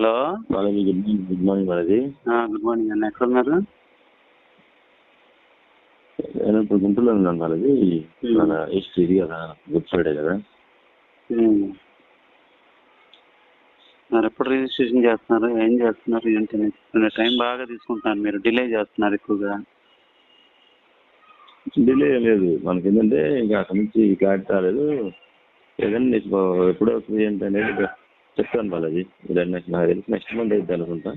Hello. Good morning good morning good morning అన్న. ఎక్కడ ఉన్నారు? నేను ఇప్పుడు గుంటూరులో ఉన్నాను వాళ్ళది. మన ఈస్ట్ ఇది కదా గుడ్ ఫ్రైడే కదా. మరి ఎప్పుడు రిజిస్ట్రేషన్ చేస్తున్నారు? ఏం చేస్తున్నారు? ఏంటి టైం బాగా తీసుకుంటున్నారు మీరు. డిలే చేస్తున్నారు ఎక్కువగా. డిలే లేదు. మనకి ఏంటంటే ఇంకా అక్కడి నుంచి క్లారిటీ రాలేదు. నీకు ఎప్పుడు ఏంటి అనేది చెప్తాను వాళ్ళది నాకు తెలిసి నెక్స్ట్ మంత్ అయితే అనుకుంటా.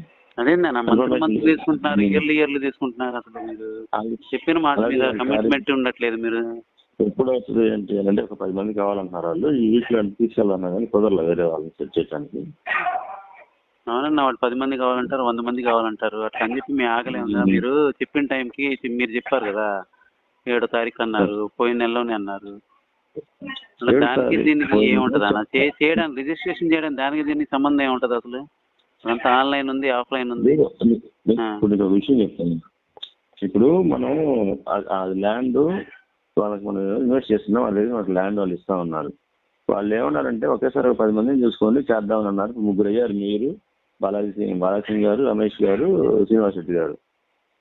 మంత్. తీసుకుంటున్నారు. ఇయర్లీ ఇయర్లీ తీసుకుంటున్నారు అసలు మీరు. చెప్పిన మాట మీద కమిట్మెంట్ ఉండట్లేదు మీరు. ఎప్పుడు అవుతుంది ఏంటి అంటే ఒక పది మంది కావాలంటున్నారు వాళ్ళు. ఈ వీక్లో తీసుకెళ్ళాలన్నా కానీ కుదరలేదు వేరే వాళ్ళని సెట్ చేయడానికి అవునన్న వాళ్ళు పది మంది కావాలంటారు వంద మంది కావాలంటారు. అట్లా అని చెప్పి మేము ఆగలేము కదా Hmm. మీరు చెప్పిన టైంకి మీరు చెప్పారు కదా. ఏడో తారీఖు అన్నారు పోయిన నెలలోనే అన్నారు. దానికి దీనికి ఏముంటది అన్న? చేయడానికి రిజిస్ట్రేషన్ చేయడం దానికి దీనికి సంబంధం ఏముంటది అసలు? అంతా ఆన్లైన్ ఉంది ఆఫ్లైన్ ఉంది. ఇప్పుడు ఒక విషయం చెప్తాను. ఇప్పుడు మనం ఆ- ల్యాండ్ వాళ్ళకి మనం ఇన్వెస్ట్ చేస్తున్నాం వాళ్ళకి మనకు ల్యాండ్ వాళ్ళు ఇస్తా ఉన్నారు. వాళ్ళు ఏమన్నారంటే ఒకేసారి ఒక పది మందిని చూసుకొని చేద్దామని అన్నారు. ముగ్గురు అయ్యారు మీరు బాలాజీ సింగ్ బాలాజీ సింగ్ గారు రమేష్ గారు శ్రీనివాస్ రెడ్డి గారు.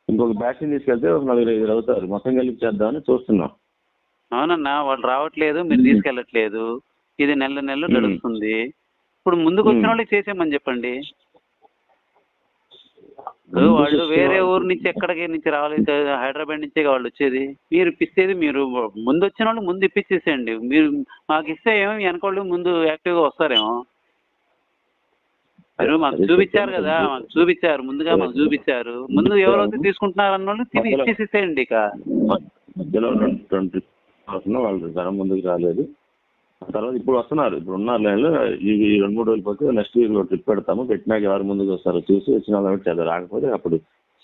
ఇంకొక బ్యాచ్ తీసుకెళ్తే ఒక నలుగురు ఐదు అవుతారు. మొత్తం కలిపి చేద్దామని చూస్తున్నాం. అవునన్నా వాళ్ళు రావట్లేదు మీరు. తీసుకెళ్ళట్లేదు. ఇది నెల నెలలు. గడుస్తుంది ఇప్పుడు ముందుకు వచ్చిన. వాళ్ళకి చేసేయమని చెప్పండి. వాళ్ళు వేరే ఊరు నుంచి ఎక్కడికి నుంచి రావాలి హైదరాబాద్ నుంచే వాళ్ళు వచ్చేది. మీరు ఇప్పిస్తేది మీరు ముందు వచ్చిన వాళ్ళు ముందు ఇప్పించేసేయండి మీరు మాకు ఇస్తే ఏమో వెనకోళ్ళు ముందు యాక్టివ్గా వస్తారేమో. మీరు మాకు చూపించారు కదా మాకు చూపించారు ముందుగా మాకు చూపించారు ముందు ఎవరైతే తీసుకుంటున్నారు అన్న వాళ్ళు తిరిగి ఇచ్చేసేసేయండి ఇక. వస్తున్నా వాళ్ళు ధనం ముందుకు రాలేదు. ఆ తర్వాత ఇప్పుడు వస్తున్నారు. ఇప్పుడు ఉన్న లైన్లో. ఈ రెండు మూడు రోజులు పోతే నెక్స్ట్ వీక్లో ట్రిప్ పెడతాము. పెట్టినాక ఎవరు ముందుకు వస్తారో? చూసి వచ్చిన బట్టి చేద్దాం రాకపోతే అప్పుడు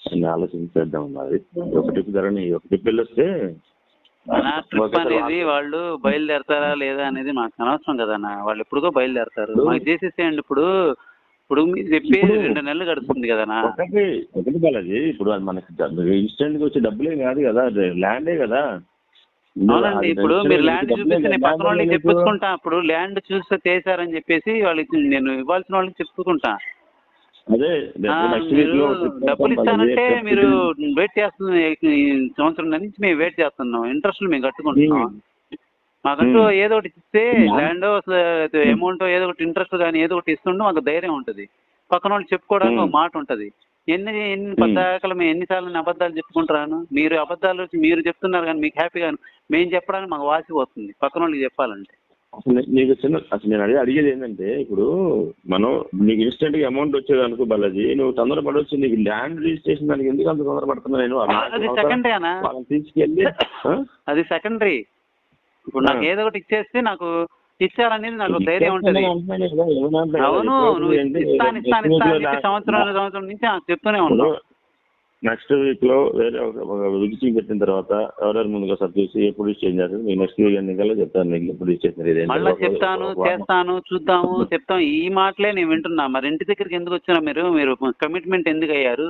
అన్ని ఆలోచించి చేద్దాం ఉన్నది ఒక ట్రిప్ జరగని ఒక ట్రిప్ వెళ్ళొస్తే ట్రిప్. అనేది వాళ్ళు బయలుదేరతారా లేదా అనేది మాకు అనవసరం కదా వాళ్ళు ఎప్పుడుగో బయలుదేరతారు. మాకు చేసేసేయండి ఇప్పుడు. ఇప్పుడు మీరు చెప్పి రెండు నెలలు గడుస్తుంది కదనా ఒకటి ఒకటి బాలాజీ ఇప్పుడు అది మనకి ఇన్స్టెంట్గా వచ్చే డబ్బులే కాదు కదా. ల్యాండే కదా. అవునండి ఇప్పుడు మీరు ల్యాండ్ చూపిస్తే నేను. పక్కన వాళ్ళకి ల్యాండ్ చెప్పుకుంటా అప్పుడు ల్యాండ్ చూస్తే చేశారని చెప్పేసి వాళ్ళకి నేను ఇవ్వాల్సిన వాళ్ళకి చెప్పుకుంటా అదే మీరు డబ్బులు ఇస్తానంటే. మీరు వెయిట్ చేస్తున్న సంవత్సరం నుంచి మేము వెయిట్ చేస్తున్నాం ఇంట్రెస్ట్లు మేము కట్టుకుంటున్నాం మాకంటూ. ఏదో ఒకటి ఇస్తే. ల్యాండ్ అమౌంట్ ఏదో ఒకటి ఇంట్రెస్ట్ కానీ ఏదో ఒకటి ఇస్తుండే మాకు ధైర్యం ఉంటుంది పక్కన వాళ్ళు చెప్పుకోవడానికి ఒక. మాట ఉంటుంది ఎన్ని ఎన్ని. పద్దాకలు మేము ఎన్నిసార్లు నేను అబద్ధాలు చెప్పుకుంటాను మీరు అబద్ధాలు మీరు చెప్తున్నారు కానీ మీకు హ్యాపీగా మేము చెప్పడానికి మాకు వాసి వస్తుంది పక్కన వాళ్ళకి చెప్పాలంటే. అసలు నీకు చిన్న అసలు నేను అడిగి అడిగేది ఏంటంటే ఇప్పుడు మనం నీకు ఇన్స్టెంట్గా అమౌంట్ వచ్చేది అనుకో బాలాజీ నువ్వు తొందరపడవచ్చు నీకు ల్యాండ్ రిజిస్ట్రేషన్ దానికి ఎందుకు అంత తొందరపడుతున్నా నేను? తీసుకెళ్ళి? అది సెకండరీ ఇప్పుడు నాకు. ఏదో ఒకటి ఇచ్చేస్తే నాకు ఇచ్చారనేది నాకు ధైర్యం ఉంటుంది. అవును నువ్వు ఇస్తాను ఇస్తాను ఇస్తాను లో అని చెప్పి నా- సంవత్సరం సంవత్సరం నుంచి చెప్తూనే ఉన్నావు. నెక్స్ట్ వీక్లో వేరే ఒక విజిటింగ్ పెట్టిన తర్వాత ఎవరెవరు ముందుగా సార్ చూసి ఎప్పుడు చేంజ్ చేస్తారు? మీకు నెక్స్ట్ వీక్ ఎన్నికల్లో చెప్తాను మీకు ఎప్పుడు ఇదేంటి. మళ్ళీ చెప్తాను చేస్తాను చూద్దాము చెప్తాం ఈ మాటలే నేను వింటున్నా. మరి ఇంటి దగ్గరికి ఎందుకు వచ్చినా మీరు? మీరు కమిట్మెంట్ ఎందుకు అయ్యారు?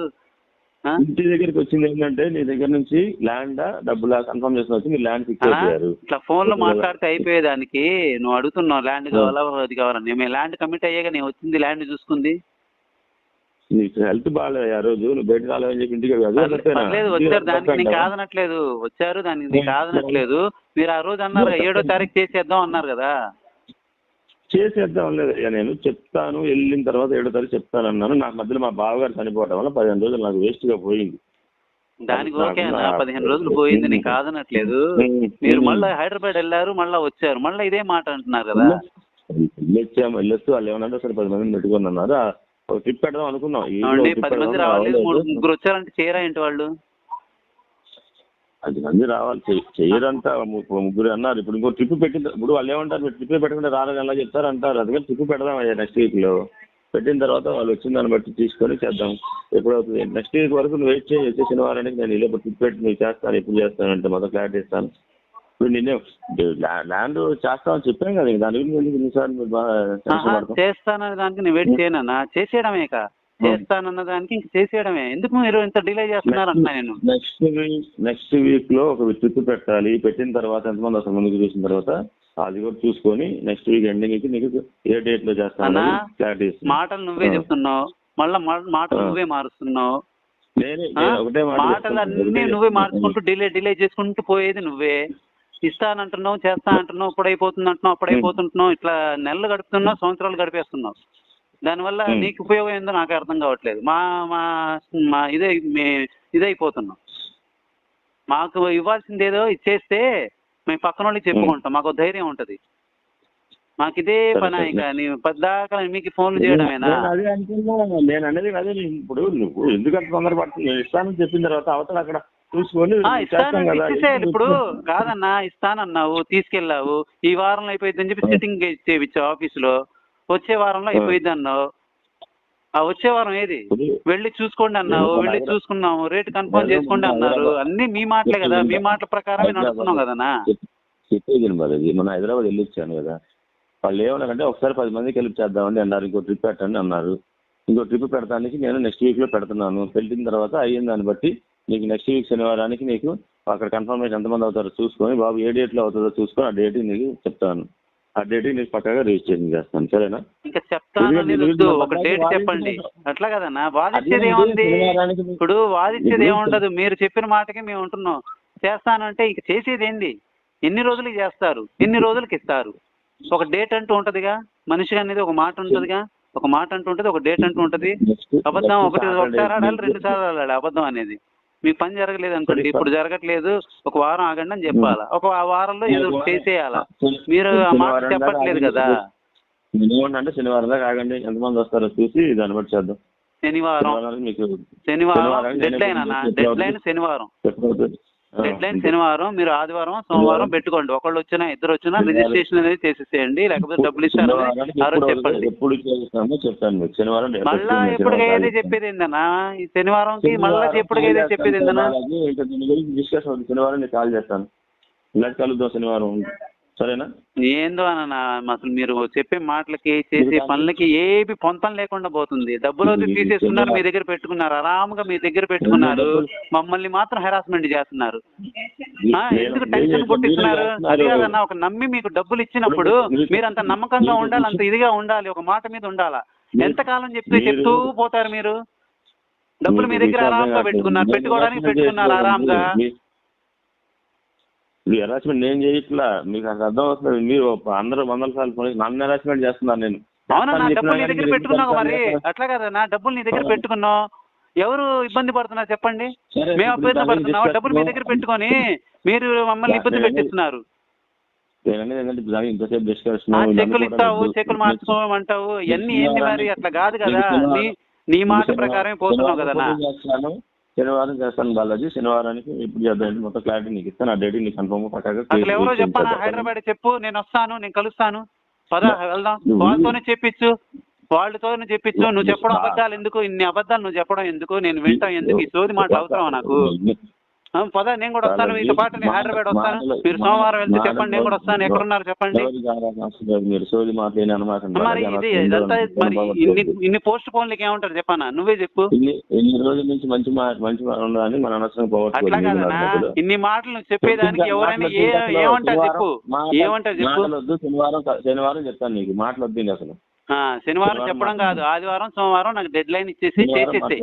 ఇంటి దగ్గరికి వచ్చింది ఏంటంటే నీ దగ్గర నుంచి ల్యాండ్ డబ్బులా కన్ఫర్మ్ చేసిన వచ్చి మీరు ల్యాండ్ ఫిక్స్ అయిపోయారు ఇట్లా ఫోన్లో మాట్లాడితే అయిపోయేదానికి నువ్వు అడుగుతున్నావు ల్యాండ్ కావాలా అది కావాలని మేము ల్యాండ్ కమిట్ అయ్యాక నేను వచ్చింది ల్యాండ్ చూసుకుంది. నీకు హెల్త్ బాగాలేదు ఆ రోజు? నువ్వు బయట రాలేదని చెప్పి ఇంటికి ఇంటికి వచ్చారు. దానికి నేను? కాదనట్లేదు. వచ్చారు దానికి నేను కాదనట్లేదు. మీరు ఆ రోజు అన్నారు ఏడో తారీఖు చేసేద్దాం అన్నారు కదా. చేసేద్దాం లేదు. ఇక నేను చెప్తాను వెళ్ళిన తర్వాత ఏడో తారీఖు చెప్తాను అన్నాను నాకు మధ్యలో మా బావగారు చనిపోవడం వల్ల పదిహేను రోజులు నాకు వేస్ట్గా పోయింది. దానికి నాకు ఓకే అన్న పదిహేను రోజులు పోయింది నేను కాదనట్లేదు. మీరు మళ్ళీ హైదరాబాద్ వెళ్ళారు మళ్ళీ వచ్చారు. మళ్ళీ ఇదే మాట అంటున్నారు కదా. వెళ్ళొచ్చాము వెళ్ళొచ్చు వాళ్ళు ఏమన్నా సరే పది మందిని పెట్టుకుని అన్నారు. ఆ, ఒక ట్రిప్ పెడదాం అనుకున్నాం. పది మంది రావాలి. ముగ్గురు వచ్చారంటే చేయరా ఏంటి వాళ్ళు? పది మంది రావాలి. చెయ్య- చెయ్యరంతా ముగ్గురు అన్నారు. ఇప్పుడు ఇంకో ట్రిప్ పెట్టిన ఇప్పుడు వాళ్ళు ఏమంటారు? మీరు ట్రిప్ పెట్టకుండా రారని ఎలా చెప్తారు అంటారు అందుకని ట్రిప్ పెడదాం అయ్యా నెక్స్ట్ వీక్లో. పెట్టిన తర్వాత వాళ్ళు వచ్చిన దాన్ని బట్టి తీసుకొని చేద్దాం. ఎప్పుడు అవుతుంది? నెక్స్ట్ వీక్ వరకు నువ్వు వెయిట్ చేయి. వచ్చే శనివారానికి నేను ఇలా ట్రిప్ పెట్టి నువ్వు చేస్తాను. ఎప్పుడు చేస్తాను అంటే మొత్తం క్లారిటీ ఇస్తాను ఇప్పుడు నిన్నే ల్యాండ్ చేస్తామని చెప్పాను కదా దాని గురించి మీరు బాగా పడతాం? చేస్తానన్న దానికి నేను వెయిట్ చేయనన్నా చేసేయడమే ఇక. చేస్తానన్న దానికి ఇంక చేసేయడమే. ఎందుకు మీరు ఇంత డిలే చేస్తున్నారు అన్నా నేను? నెక్స్ట్ వీక్ నెక్స్ట్ వీక్లో ఒక ట్రిప్ పెట్టాలి. పెట్టిన తర్వాత ఎంతమంది అసలు ముందుకు చూసిన తర్వాత అది కూడా చూసుకొని నెక్స్ట్ వీక్ ఎండింగ్ నీకు ఏ డేట్లో చేస్తాను క్లారిటీ మాటలు నువ్వే. చెప్తున్నావు. మళ్ళా మాటలు. నువ్వే మారుస్తున్నావు. మాటలు. అన్ని నువ్వే. మార్చుకుంటూ డిలే డిలే చేసుకుంటూ పోయేది నువ్వే. ఇస్తానంటున్నావు చేస్తా అంటున్నావు ఇప్పుడు అయిపోతుంది అంటున్నావు అప్పుడు అయిపోతుంటున్నావు ఇట్లా నెలలు గడుపుతున్నావు సంవత్సరాలు గడిపేస్తున్నావు. దానివల్ల. నీకు ఉపయోగం ఏందో నాకు అర్థం కావట్లేదు. మా మా మా ఇదే మే- ఇదైపోతున్నాం మాకు ఇవ్వాల్సింది ఏదో ఇచ్చేస్తే మేము పక్కన వాళ్ళకి చెప్పుకుంటాం. మాకు ధైర్యం ఉంటది. మాకు ఇదే పని. ఇక నీ పద్దాక మీకు ఫోన్లు చేయడమేనా? నేను అదే అంటున్నా నేను అనేది అదే ఇప్పుడు నువ్వు ఎందుకంత తొందరపడుతుంది నేను ఇస్తానని చెప్పిన తర్వాత అవతల అక్కడ చూసుకొని ఇప్పుడు కాదన్నా ఇస్తానన్నావు తీసుకెళ్ళావు ఈ వారంలో అయిపోయింది అని చెప్పి సిట్టింగ్ చేయించావు ఆఫీసులో వచ్చే వారంలో అయిపోయింది అన్నావు. ఆ వచ్చే వారం ఏది? వెళ్ళి చూసుకోండి అన్నావు నేను వెళ్ళి చూసుకున్నాము రేట్ కన్ఫర్మ్ చేసుకోండి అన్నారు. అన్ని మీ మాటలే కదా మీ మాటల ప్రకారమే నడుస్తున్నాం కదనా చెప్- చెప్పేది మరి మన హైదరాబాద్ వెళ్ళి వచ్చాను కదా. వాళ్ళు ఏమన్నారంటే ఒకసారి పది మందికి వెళ్ళి చేద్దామండి అన్నారు ఇంకో ట్రిప్ పెట్టండి అన్నారు. ఇంకో ట్రిప్ పెడతానికి నేను నెక్స్ట్ వీక్లో పెడుతున్నాను. పెట్టిన తర్వాత అయ్యిన దాన్ని బట్టి నీకు నెక్స్ట్ వీక్ శనివారానికి నీకు అక్కడ కన్ఫర్మేషన్ ఎంతమంది అవుతారో చూసుకొని బాబు ఏ డేట్లో అవుతుందో చూసుకొని ఆ డేట్ నీకు చెప్తాను. ఆ డేట్ నీకు పక్కగా రిజిస్ట్రేషన్ చేస్తాను సరేనా? ఇంకా చెప్తాను ఒక డేట్. చెప్పండి. అట్లా కదన్నా ఇది ఏముంది? ఇప్పుడు వాదించేది ఇప్పుడు ఏముంటదు మీరు చెప్పిన మాటకి మేము ఉంటున్నాం. చేస్తానంటే ఇంక చేసేది ఏంది? ఎన్ని రోజులకి చేస్తారు? ఎన్ని రోజులకి ఇస్తారు? ఒక డేట్ అంటూ ఉంటదిగా? మనిషి అనేది ఒక మాట ఉంటదిగా? ఒక మాట అంటూ ఉంటది ఒక డేట్ అంటూ ఉంటది. అబద్ధం ఒకటి ఒకసారి ఆడాలి రెండు సార్లు ఆడాలి అబద్ధం అనేది. మీ పని జరగలేదు అనుకోండి ఇప్పుడు జరగట్లేదు ఒక వారం ఆగండి అని చెప్పాలా? ఒక ఆ వారంలో ఏదో చేసేయాలా మీరు ఆ మాట చెప్పట్లేదు. కదా. ఏమంటే శనివారం దాకా ఆగండి. ఎంతమంది వస్తారో చూసి దాన్ని బట్టి చేద్దాం. శనివారం. శనివారం. డెడ్ లైన్ అన్న? నేను డెడ్ లైన్ శనివారం డెడ్ లైన్. శనివారం మీరు ఆదివారం సోమవారం. పెట్టుకోండి ఒకళ్ళు వచ్చినా ఇద్దరు వచ్చినా. రిజిస్ట్రేషన్ అనేది చేసేసేయండి లేకపోతే డబ్బులు శనివారానికి ఆ రోజు చెప్పండి ఎప్పుడు చేస్తామో చెప్తాను శనివారం మళ్ళా. ఏది చెప్పేది ఏందన్నా ఈ శనివారంకి మళ్ళా చేస్తాను. చెప్పేది ఏందన్నా డిస్కస్ అవుతుంది శనివారం నేను కాల్ చేస్తాను ఇలా కలుద్దాం శనివారం సరేనా? ఏందో అన్న అసలు మీరు చెప్పే మాటలకి చేసే పనులకి ఏవి పొంతం లేకుండా పోతుంది. డబ్బులు తీసేసుకున్నారు మీ దగ్గర పెట్టుకున్నారు ఆరాముగా మీ దగ్గర పెట్టుకున్నారు మమ్మల్ని మాత్రం హెరాస్మెంట్ చేస్తున్నారు. ఎందుకు టెన్షన్ చేస్తున్నారు. అది కాదన్న ఒక నమ్మి మీకు డబ్బులు ఇచ్చినప్పుడు మీరు- అంత నమ్మకంగా ఉండాలి అంత ఇదిగా ఉండాలి ఒక మాట మీద ఉండాలా? ఎంతకాలం చెప్తూ చెప్తూ పోతారు మీరు? డబ్బులు మీ దగ్గర ఆరాంగా. పెట్టుకున్నారు నేను పెట్టుకోవడానికి పెట్టుకున్నారు. ఆరాంగా. మీ- హెరాస్మెంట్ నేను చేయట్లా? మీకు అసలు అర్థం అవుతుంది మీరు అందరూ వందల సార్లు నన్ను హెరాస్మెంట్ చేస్తున్నారు నేను. అవునా నా చెప్పినా డబ్బులు నీ కానీ దగ్గర పెట్టుకున్నావు మరి? అట్లా కదా నా డబ్బులు నీ దగ్గర. పెట్టుకున్నావు. ఎవరు ఇబ్బంది పడుతున్నారు చెప్పండి? మేము దాని పడుతున్నాం. డబ్బులు మీ దగ్గర పెట్టుకొని మీరు మమ్మల్ని ఇబ్బంది నేను- పెట్టిస్తున్నారు. చెక్కులు ఇస్తావు చెక్కులు మార్చుకోమంటావు ఇవన్నీ ఏంటి మరి? అట్లా కాదు కదా. నీ నీ మాట ప్రకారమే పోతున్నావు కదా శనివారం చేస్తాను బాలాజీ. శనివారానికి ఇప్పుడు చేద్దాం. మొత్తం క్లారిటీ నీకు ఇస్తాను. ఆ డేట్ నీకు కన్ఫర్మ్ పక్కాగా ఎవరో చెప్పానా. హైదరాబాద్ చెప్పు. నేను వస్తాను. నేను కలుస్తాను. పద వెళ్దాం. వాళ్ళతోనే చెప్పించు వాళ్ళతోనే చెప్పించు నువ్వు చెప్పడం అబద్ధాలు ఎందుకు? ఇన్ని అబద్ధాలు నువ్వు చెప్పడం ఎందుకు? నేను వింటాం. ఎందుకు? ఈ సోది మాట అవసరం నాకు? పద నేను కూడా వస్తాను. మీతో పాటు నేను హైదరాబాద్ వస్తాను. మీరు సోమవారం వెళ్తే చెప్పండి నేను కూడా వస్తాను. ఎక్కడున్నారు చెప్పండి. మీరు? ఇది ఇదంతా మరి ఇన్ని ఇన్ని పోస్ట్ పోన్లకి ఏమంటారు? చెప్పానా? నువ్వే చెప్పు. ఇన్ని ఇన్ని రోజుల నుంచి మంచి మంచి మన అట్లా కాదనా ఇన్ని మాటలు చెప్పేదానికి ఎవరైనా ఏ ఏమంటారు చెప్పు. ఏమంటారు చెప్పు? శనివారం శనివారం చెప్తాను నీకు. మాటలొద్దు ఇంక అసలు. ఆ, శనివారం చెప్పడం కాదు. ఆదివారం సోమవారం నాకు డెడ్ లైన్ ఇచ్చేసి చేసేసి.